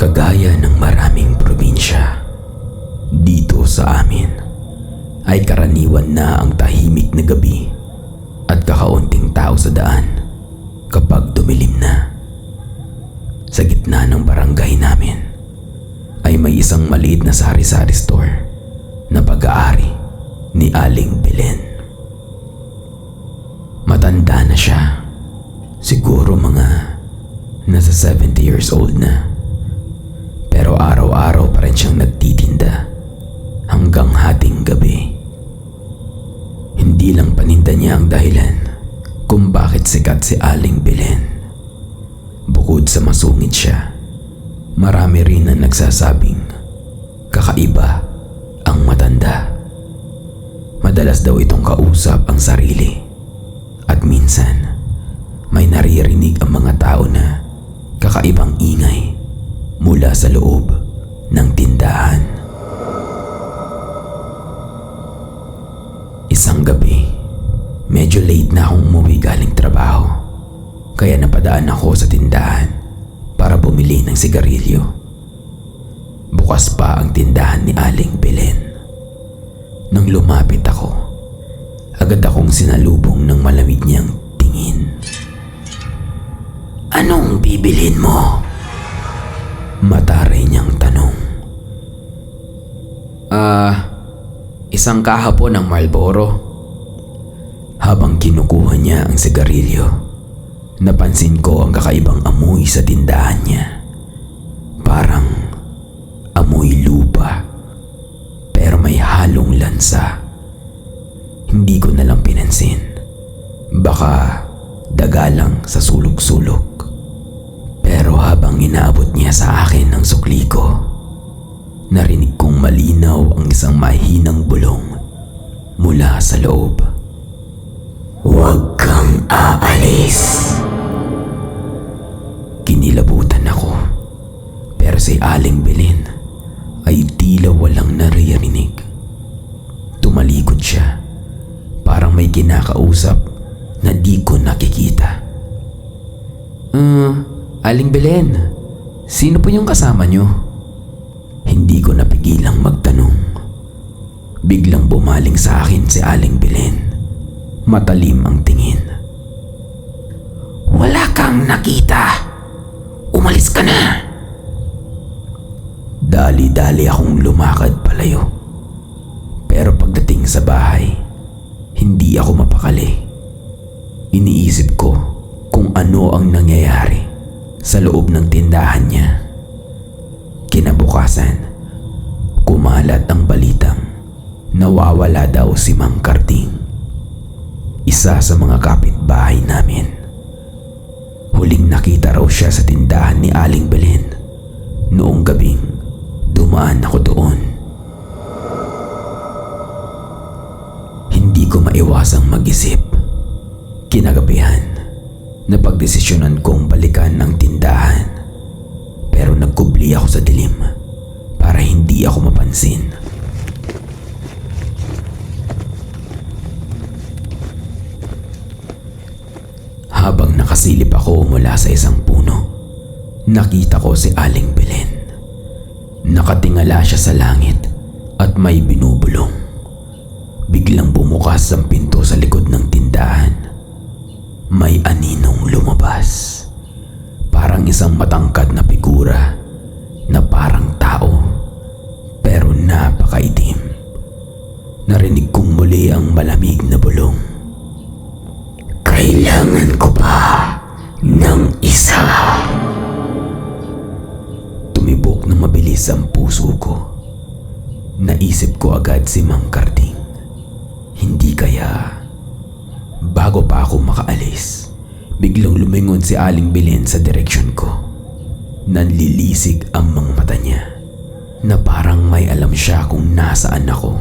Kagaya ng maraming probinsya, dito sa amin ay karaniwan na ang tahimik na gabi at kakaunting tao sa daan kapag dumilim na. Sa gitna ng barangay namin ay may isang maliit na sari-sari store na pag-aari ni Aling Belen. Matanda na siya. Siguro mga nasa 70 years old na. Araw-araw pa rin siyang nagtitinda hanggang hating gabi. Hindi lang paninda niya ang dahilan kung bakit sikat si Aling Belen. Bukod sa masungit siya, marami rin ang nagsasabing kakaiba ang matanda. Madalas daw itong kausap ang sarili at minsan may naririnig ang mga tao na mula sa loob ng tindahan. Isang gabi, medyo late na akong umuwi galing trabaho. Kaya napadaan ako sa tindahan para bumili ng sigarilyo. Bukas pa ang tindahan ni Aling Belen. Nang lumapit ako, agad akong sinalubong ng malamig niyang tingin. Anong bibilin mo? Mataray niyang tanong. Ah, isang kaha po ng Marlboro. Habang kinukuha niya ang sigarilyo, napansin ko ang kakaibang amoy sa tindahan niya. Parang amoy lupa, pero may halong lansa. Hindi ko na lang pinansin. Baka daga lang sa sulok-sulok. Habang inaabot niya sa akin ang sukli ko, narinig kong malinaw ang isang mahinang bulong mula sa loob. Huwag kang aalis. Kinilabutan ako. Pero si Aling Belen ay tila walang naririnig. Tumalikod siya. Parang may kinakausap na di ko nakikita. Uh, Aling Belen, sino po yung kasama nyo? Hindi ko napigilang magtanong. Biglang bumaling sa akin si Aling Belen. Matalim ang tingin. Wala kang nakita. Umalis ka na. Dali-dali akong lumakad palayo. Pero pagdating sa bahay, hindi ako mapakali. Iniisip ko kung ano ang nangyayari sa loob ng tindahan niya. Kinabukasan, kumalat ang balitang nawawala daw si Mang Karding. Isa sa mga kapitbahay namin. Huling nakita raw siya sa tindahan ni Aling Belen noong gabing dumaan ako doon. Hindi ko maiwasang mag-isip. Kinagabihan, napagdesisyonan kong balikan ang tindahan. Pero nagkubli ako sa dilim para hindi ako mapansin. Habang nakasilip ako mula sa isang puno, nakita ko si Aling Belen. Nakatingala siya sa langit at may binubulong. Biglang bumukas ang pinto sa likod ng tindahan. May aninong lumabas. Parang isang matangkad na figura na parang tao pero napakaitim. Narinig kong muli ang malamig na bulong. Kailangan ko pa ng isa. Tumibok ng mabilis ang puso ko. Naisip ko agad si Mang Karding. Hindi kaya... Bago pa ako makaalis, biglang lumingon si Aling Belen sa direksyon ko. Nanlilisig ang mga mata niya na parang may alam siya kung nasaan ako.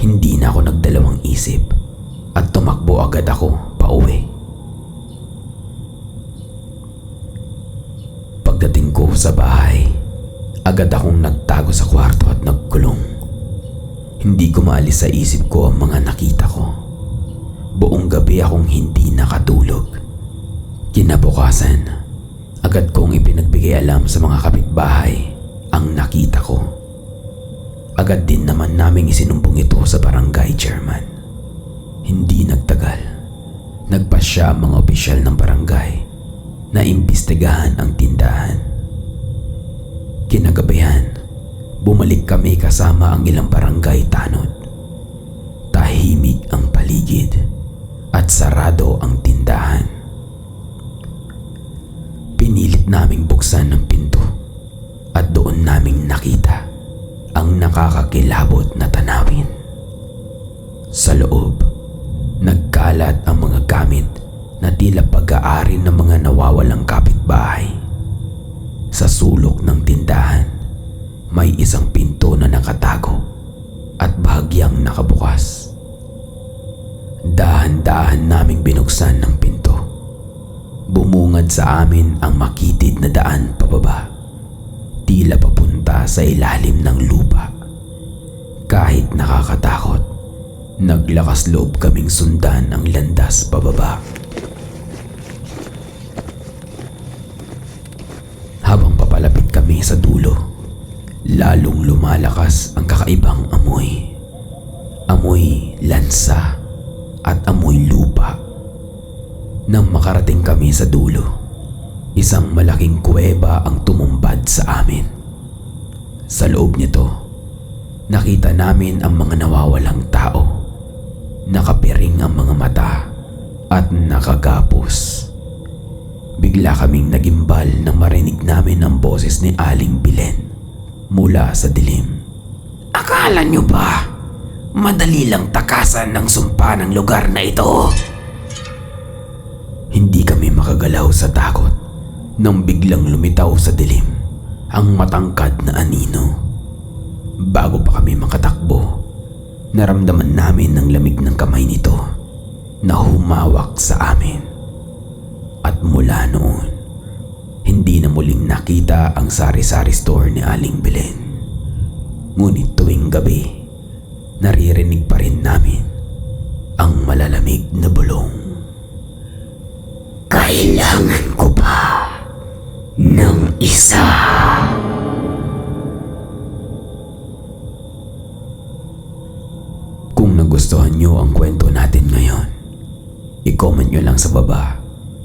Hindi na ako nagdalawang isip at tumakbo agad ako pauwi. Pagdating ko sa bahay, agad akong nagtago sa kwarto at nagkulong. Hindi ko maalis sa isip ko ang mga nakita ko. Buong gabi akong hindi nakatulog. Kinabukasan, Agad kong ipinagbigay alam sa mga kapitbahay ang nakita ko. Agad din naman naming isinumbong ito sa barangay chairman. Hindi nagtagal. Nagpasya ang mga opisyal ng barangay na imbestigahan ang tindahan. Kinagabihan, bumalik kami kasama ang ilang barangay tanod. Tahimik ang paligid at sarado ang tindahan. Pinilit naming buksan ang pinto at doon naming nakita ang nakakakilabot na tanawin. Sa loob, nagkalat ang mga gamit na tila pag-aari ng mga nawawalang kapitbahay. Sa sulok ng tindahan, may isang pinto na nakatago at bahagyang nakabukas. Dahan-dahan naming binuksan ng pinto. Bumungad sa amin ang makitid na daan pababa. Tila papunta sa ilalim ng lupa. Kahit nakakatakot, naglakas loob kaming sundan ang landas pababa. Habang papalapit kami sa dulo, lalong lumalakas ang kakaibang amoy. Amoy lansa at amoy lupa. Nang makarating kami sa dulo, isang malaking kuweba ang tumumbad sa amin. Sa loob nito, nakita namin ang mga nawawalang tao. Nakapiring ang mga mata at nakagapos. Bigla kaming nagimbal nang marinig namin ang boses ni Aling Bilen mula sa dilim. Akala nyo ba madali lang takasan ng sumpa ng lugar na ito? Hindi kami makagalaw sa takot nang biglang lumitaw sa dilim ang matangkad na anino. Bago pa kami makatakbo, naramdaman namin ang lamig ng kamay nito na humawak sa amin. At mula noon, hindi na muling nakita ang sari-sari store ni Aling Belen. Ngunit tuwing gabi, naririnig pa rin namin ang malalamig na bulong. Kailangan ko pa ng isa. Kung nagustuhan nyo ang kwento natin ngayon, i-comment nyo lang sa baba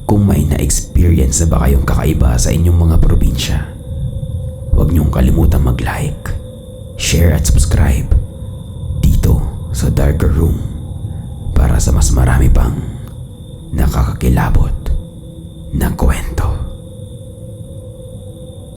kung may na-experience na ba kayong kakaiba sa inyong mga probinsya. Huwag niyong kalimutan mag-like, share at subscribe sa Darker Room para sa mas marami pang nakakakilabot na kwento.